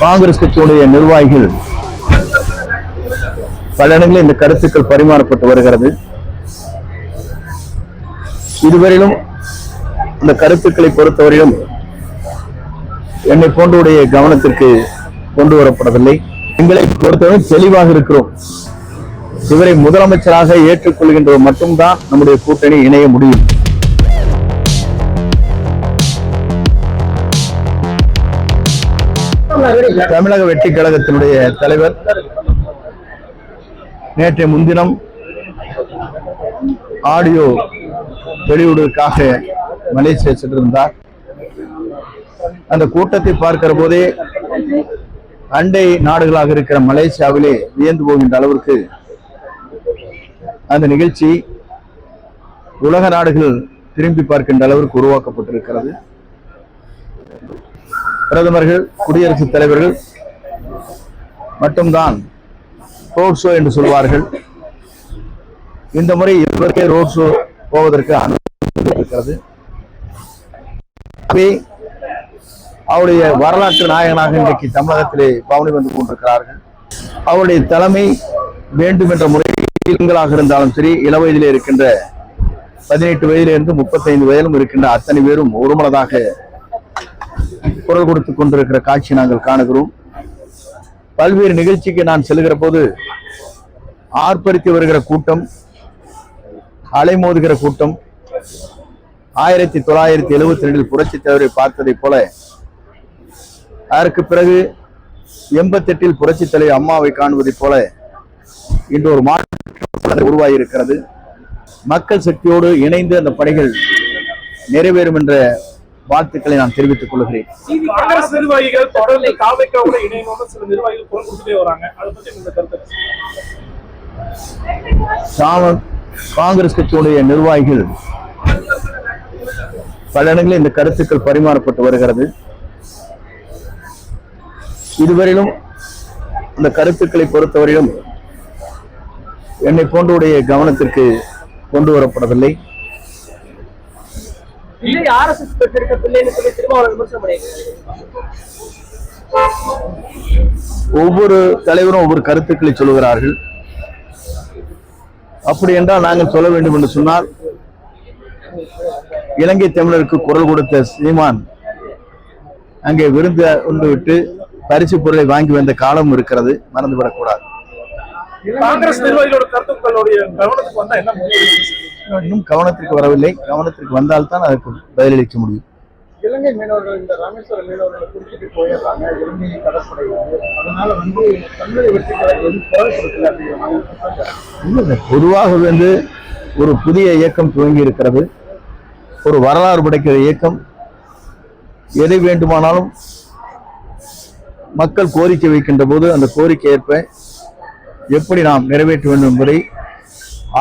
காங்கிரஸ் கட்சியுடைய நிர்வாகிகள் பல இடங்களில் இந்த கருத்துக்கள் பரிமாறப்பட்டு வருகிறது. இதுவரையிலும் இந்த கருத்துக்களை பொறுத்தவரையிலும் என்னை போன்றவுடைய கவனத்திற்கு கொண்டு வரப்படவில்லை. எங்களை பொறுத்தவரை தெளிவாக இருக்கிறோம். இவரை முதலமைச்சராக ஏற்றுக்கொள்கின்றவர் மட்டும்தான் நம்முடைய கூட்டணி இணைய முடியும். தமிழக வெற்றி கழகத்தினுடைய தலைவர். நேற்றைய முன்தினம் ஆடியோ வெளியிடுவதற்காக மலேசியா சென்றிருந்தார். அந்த கூட்டத்தை பார்க்கிற போதே அண்டை நாடுகளாக இருக்கிற மலேசியாவிலே வியந்து போகின்ற அளவிற்கு அந்த நிகழ்ச்சி உலக நாடுகள் திரும்பி பார்க்கின்ற அளவிற்கு உருவாக்கப்பட்டிருக்கிறது. பிரதமர்கள் குடியரசுத் தலைவர்கள் மட்டும்தான் ரோட் ஷோ என்று சொல்வார்கள். இந்த முறை இருவருக்கே ரோட் ஷோ போவதற்கு அனுமதி இருக்கிறது. அவருடைய வரலாற்று நாயகனாக இன்றைக்கு தமிழகத்திலே பவனி வந்து கொண்டிருக்கிறார்கள். அவருடைய தலைமை வேண்டும் என்ற முறையில் இருந்தாலும் சரி இள வயதிலே இருக்கின்ற பதினெட்டு வயதிலிருந்து முப்பத்தைந்து வயதிலும் இருக்கின்ற அத்தனை பேரும் ஒருமனதாக குரல் கொடுத்துக் கொண்டிருக்கிற காட்சி நாங்கள் காணுகிறோம். பல்வேறு நிகழ்ச்சிக்கு நான் செல்கிற போது ஆர்ப்பரித்து வருகிற கூட்டம் அலைமோதுகிற கூட்டம் ஆயிரத்தி தொள்ளாயிரத்தி எழுபத்தி ரெண்டில் புரட்சி தலைவரை பார்த்ததைப் போல அதற்கு பிறகு எண்பத்தெட்டில் புரட்சி தலைவர் அம்மாவை காணுவதைப் போல இன்று ஒரு மாற்றம் உருவாகி இருக்கிறது மக்கள் சக்தியோடு இணைந்து அந்த பணிகள் நிறைவேறும் என்ற வாழ்த்துக்களை நான் தெரிவித்துக் கொள்கிறேன். காங்கிரஸ் நிர்வாகிகள் தொடர்ந்து தாவைக்காவோட இணையணும்னு சில நிர்வாகிகள் குரல் கொடுத்துட்டே வராங்க. அதை பத்தி உங்க கருத்து என்ன? காம- காங்கிரஸ் கட்சியுடைய நிர்வாகிகள் பல இடங்களில் இந்த கருத்துக்கள் பரிமாறப்பட்டு வருகிறது. இதுவரையிலும் இந்த கருத்துக்களை பொறுத்தவரையிலும் என்னை போன்றவுடைய கவனத்திற்கு கொண்டு வரப்படவில்லை. விஜய் ஆர்எஸ்எஸ் பெற்றிருக்க பிள்ளைன்னு சொல்லி திருமாவளவன் விமர்சனம் பண்ணியிருக்காரு ஒவ்வொரு தலைவரும் ஒவ்வொரு கருத்துக்களை சொல்லுகிறார்கள். அப்படி என்றால் நாங்கள் சொல்ல வேண்டும் என்று சொன்னால் இலங்கை தமிழருக்கு குரல் கொடுத்த சீமான் அங்கே விருந்து உண்டு விட்டு பரிசு பொருளை வாங்கி வந்த காலம் இருக்கிறது மறந்துவிடக்கூடாது. காங்கிரஸ் நிர்வாகிகளோட கருத்துக்களுடைய கவனத்துக்கு வந்தா என்ன? இன்னும் கவனத்திற்கு வரவில்லை. கவனத்திற்கு வந்தால்தான் அதற்கு பதிலளிக்க முடியும். இலங்கை மீனவர்கள் இந்த ராமேஸ்வரம் மீனவர்களை குறிப்பிட்டு போயிடுறாங்க. இலங்கை கடற்படை அதனால வந்து தமிழக பொதுவாக வந்து ஒரு புதிய இயக்கம் துவங்கி இருக்கிறது. ஒரு வரலாறு படைக்கிற இயக்கம். எதை வேண்டுமானாலும் மக்கள் கோரிக்கை வைக்கின்ற போது அந்த கோரிக்கை ஏற்ப எப்படி நாம் நிறைவேற்ற வேண்டும் என்பதை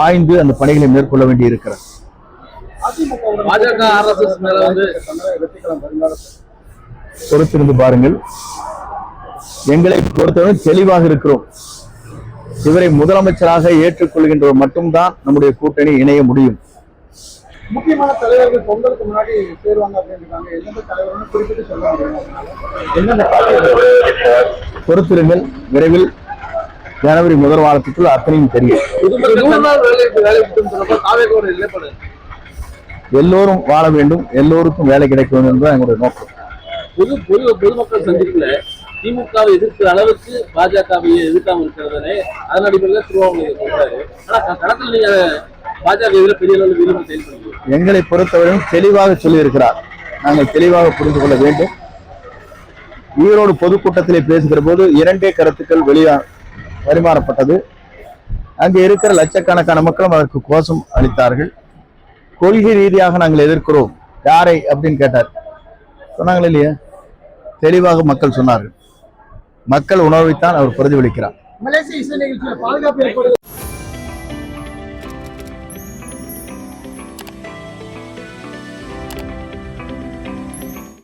ஆய்ந்து அந்த பணிகளை மேற்கொள்ள வேண்டி இருக்கிறது பொறுத்திருந்து பாருங்கள். எங்களை பொறுத்தவரை தெளிவாக இருக்கிறோம். இவரை முதலமைச்சராக ஏற்றுக்கொள்கின்றவர் மட்டும்தான் நம்முடைய கூட்டணி இணைய முடியும். முக்கியமான தலைவர்கள் பொங்கலுக்கு முன்னாடி சேருவாங்க அப்படின்றாங்க. எந்தெந்த தலைவர்னு குறிப்பிட்டு சொல்ல முடியும் எந்தெந்த தலைவர்கள்? பொறுத்திருங்கள். விரைவில் ஜனவரி முதல் வாரத்துக்குள் அத்தனையும் தெரியும். எல்லோரும் வாழ வேண்டும் எல்லோருக்கும் வேலை கிடைக்க வேண்டும் என்பது எங்களுடைய நோக்கம். பொது பொது பொதுமக்கள் சந்திப்புல திமுகவை எதிர்க்கிற அளவுக்கு பாஜகவை எதிர்க்காம இருக்கிறதானே அதன் அடிப்படையில் சொல்றாரு ஆனா களத்துல நீங்க பாஜக எதிர பெரிய அளவில் விரும்பி செயல்படுறீங்க. எங்களை பொறுத்தவரையும் தெளிவாக சொல்லியிருக்கிறார். நாங்கள் தெளிவாக புரிந்து கொள்ள வேண்டும். ஈரோடு பொதுக்கூட்டத்திலே பேசுகிற போது இரண்டே கருத்துக்கள் வெளியா பரிமாறப்பட்டது. அங்கே இருக்கிற லட்சக்கணக்கான மக்களும் அதற்கு கோஷம் அளித்தார்கள். கொள்கை ரீதியாக நாங்கள் எதிர்க்கிறோம். யாரை அப்படின்னு கேட்டார். சொன்னாங்களே இல்லையா? தெளிவாக மக்கள் சொன்னார்கள். மக்கள் உணர்வைத்தான் அவர் பிரதிபலிக்கிறார்.